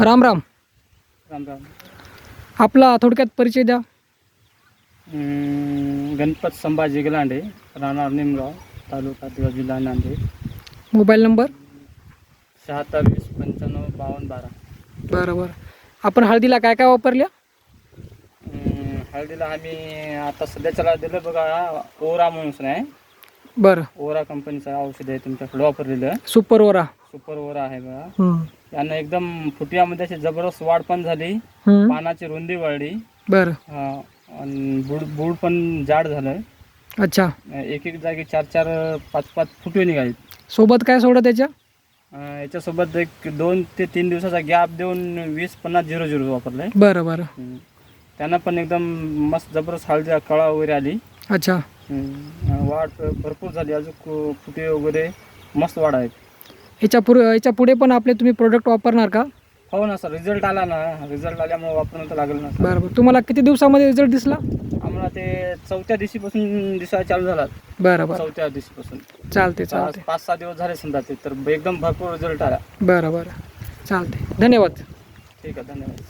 राम राम. राम राम. आपला थोडक्यात परिचय द्या. गणपत संभाजी गलांडे राहणार निमगाव तालुका दिवा जिल्हा नांदेड. Mobile number? शहात्तर वीस पंच्याण्णव बावन्न बारा. बरं बरं आपण हळदीला काय काय वापरल्या? अं, हळदीला आम्ही आता सध्याच्याला दिलं बघा ओरा म्हणून आहे. बरं. ओरा कंपनीचं औषध आहे तुमच्याकडे वापरलेलं. सुपर ओरा सुपर ओरा आहे बघा. हम्म. यानं एकदम फुटियामध्ये अशी जबरदस्त वाढ पण झाली. हम्म. पानाची रुंदी वाढली. बरं. हा, आणि बुड बुड पण जाड झालं अच्छा. एक एक जागी चार चार पाच पाच फुटवे निघाली सोबत काय सोडा त्याच्या? अं, याच्यासोबत एक दोन ते तीन दिवसाचा गॅप देऊन वीस पन्नास झिरो झिरो वापरलाय. बरं बरं. हम्म. त्यांना पण एकदम मस्त जबरदस्त हळदी कळा वगैरे आली. अच्छा. हम्म. वाढ भरपूर झाली. अजून फुटे वगैरे मस्त वाढ आहेत. याच्यापुढे याच्यापुढे पण आपले तुम्ही प्रोडक्ट वापरणार का? हो ना सर रिझल्ट आला ना. रिझल्ट आल्यामुळे वापरणं तर लागेल ना सर. बरं बरं. तुम्हाला किती दिवसामध्ये रिझल्ट दिसला? आम्हाला ते चौथ्या दिवशीपासून दिसायला चालू झाला बरं बरं. चौथ्या दिवशीपासून. चालते चालते पाच सहा दिवस झाले समजा ते तर एकदम भरपूर रिझल्ट आला. बरं बरं. चालते धन्यवाद. ठीक आहे धन्यवाद.